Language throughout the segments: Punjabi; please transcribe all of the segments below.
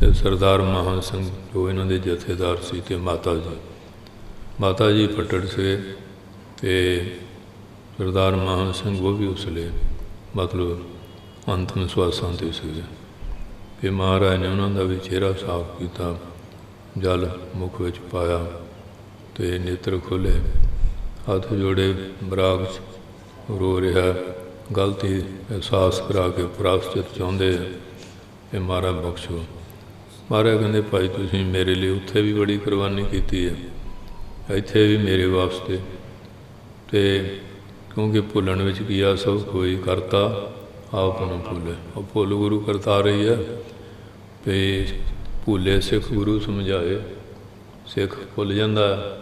ਤੇ ਸਰਦਾਰ ਮਹਾਂ ਸਿੰਘ ਜੋ ਇਹਨਾਂ ਦੇ ਜਥੇਦਾਰ ਸੀ ਤੇ ਮਾਤਾ ਜੀ। ਮਾਤਾ ਜੀ ਫੱਟੜ ਸੇ ਤੇ ਸਰਦਾਰ ਮਹਾਂ ਸਿੰਘ ਉਹ ਵੀ ਉਸਲੇ, ਮਤਲਬ ਅੰਤਮ ਸਵਾਸਾਂ ਤੇ ਸੀ ਤੇ ਮਹਾਰਾਜ ਨੇ ਉਹਨਾਂ ਦਾ ਵੀ ਚਿਹਰਾ ਸਾਫ਼ ਕੀਤਾ, ਜਲ ਮੁਖ ਵਿੱਚ ਪਾਇਆ ਤੇ ਨੇਤਰ ਖੋਲੇ ਹੱਥ ਜੋੜੇ, ਬਰਾਗ 'ਚ ਰੋ ਰਿਹਾ, ਗਲਤੀ ਅਹਿਸਾਸ ਕਰਾ ਕੇ ਪ੍ਰਾਸਚਿਤ ਚਾਹੁੰਦੇ ਆ ਕਿ ਮਹਾਰਾਜ ਬਖਸ਼ੋ। ਮਹਾਰਾਜ ਕਹਿੰਦੇ, ਭਾਈ ਤੁਸੀਂ ਮੇਰੇ ਲਈ ਉੱਥੇ ਵੀ ਬੜੀ ਕੁਰਬਾਨੀ ਕੀਤੀ ਹੈ, ਇੱਥੇ ਵੀ ਮੇਰੇ ਵਾਸਤੇ ਤੇ ਕਿਉਂਕਿ ਭੁੱਲਣ ਵਿੱਚ ਕੀ ਆ, ਸਭ ਕੋਈ ਕਰਤਾ, ਆਪ ਨੂੰ ਭੁੱਲੇ। ਉਹ ਭੁੱਲ ਗੁਰੂ ਕਰਤਾ ਰਹੀ ਹੈ ਤੇ ਭੁੱਲੇ ਸਿੱਖ ਗੁਰੂ ਸਮਝਾਏ, ਸਿੱਖ ਭੁੱਲ ਜਾਂਦਾ ਹੈ,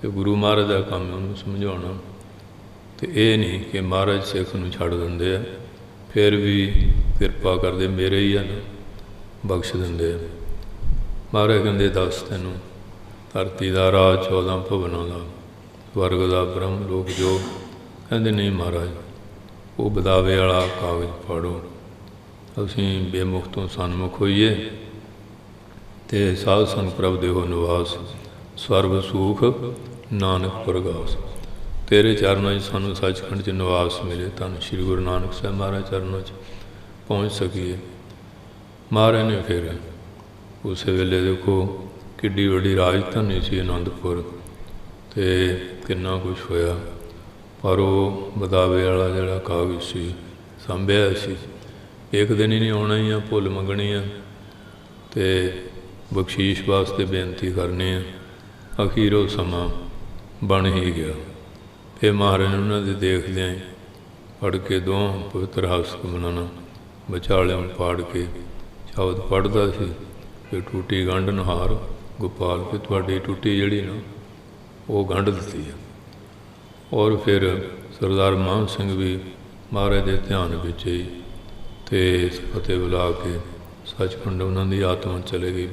ਤੇ ਗੁਰੂ ਮਹਾਰਾਜ ਦਾ ਕੰਮ ਉਹਨੂੰ ਸਮਝਾਉਣਾ। ਤੇ ਇਹ ਨਹੀਂ ਕਿ ਮਹਾਰਾਜ ਸਿੱਖ ਨੂੰ ਛੱਡ ਦਿੰਦੇ ਆ, ਫਿਰ ਵੀ ਕਿਰਪਾ ਕਰਦੇ, ਮੇਰੇ ਹੀ ਹਨ ਬਖਸ਼ ਦਿੰਦੇ। ਆ ਮਹਾਰਾਜ ਕਹਿੰਦੇ, ਦੱਸ ਤੈਨੂੰ, ਧਰਤੀ ਦਾ ਰਾਜ 14 ਭਵਨਾਂ ਦਾ, ਸਵਰਗ ਦਾ ਬ੍ਰਹਮ ਲੋਕ ਜੋ ਕਹਿੰਦੇ ਨਹੀਂ ਮਹਾਰਾਜ, ਉਹ ਬਦਾਵੇ ਵਾਲਾ ਕਾਗਜ਼ ਫਾੜੋ। ਅਸੀਂ ਬੇਮੁਖ ਤੋਂ ਸਨਮੁਖ ਹੋਈਏ ਤੇ ਸਾਧ ਸੰਗ ਪ੍ਰਭ ਦੇਹੋ ਨਿਵਾਸ। ਸਰਬ ਸੁਖ, ਨਾਨਕ ਪ੍ਰਗਾਸ। ਤੇਰੇ ਚਰਨਾਂ 'ਚ ਸਾਨੂੰ ਸੱਚਖੰਡ 'ਚ ਨਿਵਾਸ ਮਿਲੇ। ਤਾਂ ਸ੍ਰੀ ਗੁਰੂ ਨਾਨਕ ਸਾਹਿਬ ਮਹਾਰਾਜ ਚਰਨਾਂ 'ਚ ਪਹੁੰਚ ਸਕੀਏ। ਮਹਾਰਾਜ ਨੇ ਫਿਰ। ਉਸੇ ਵੇਲੇ ਦੇਖੋ ਕਿੱਡੀ ਵੱਡੀ ਰਾਜਧਾਨੀ ਸੀ ਅਨੰਦਪੁਰ। ਤੇ ਕਿੰਨਾ ਕੁਝ ਹੋਇਆ। ਪਰ ਉਹ ਬਦਾਵੇ ਵਾਲਾ ਜਿਹੜਾ ਕਾਗਜ਼ ਸੀ, ਸੰਭਿਆ ਸੀ। ਇੱਕ ਦਿਨ ਹੀ ਨਹੀਂ ਆਉਣਾ ਹੀ ਆ, ਭੁੱਲ ਮੰਗਣੀ ਆ। ਤੇ ਬਖਸ਼ੀਸ਼ ਵਾਸਤੇ ਬੇਨਤੀ ਕਰਨੀ ਆ। ਅਖੀਰ ਉਹ ਸਮਾਂ ਬਣ ਹੀ ਗਿਆ। ਫਿਰ ਮਹਾਰਾਜ ਨੇ ਉਹਨਾਂ ਦੇ ਦੇਖਦਿਆਂ ਫੜ ਕੇ ਦੋ ਪਵਿੱਤਰ ਹਸਤ ਬਣਾਉਣਾ ਵਿਚਾਲਿਆਂ ਪਾੜ ਕੇ ਸ਼ਬਦ ਪੜਦਾ ਸੀ ਕਿ ਟੂਟੀ ਗੰਢ ਨਹਾਰ, ਗੋਪਾਲ ਕਿ ਤੁਹਾਡੀ ਟੂਟੀ ਜਿਹੜੀ ਨਾ, ਉਹ ਗੰਢ ਦਿੱਤੀ ਹੈ ਔਰ ਫਿਰ ਸਰਦਾਰ ਮਾਨ ਸਿੰਘ ਵੀ ਮਹਾਰਾਜ ਦੇ ਧਿਆਨ ਵਿੱਚ ਹੀ ਤੇ ਫਤਿਹ ਬੁਲਾ ਕੇ ਸੱਚਖੰਡ ਉਹਨਾਂ ਦੀ ਆਤਮਾ ਚਲੇ ਗਈ।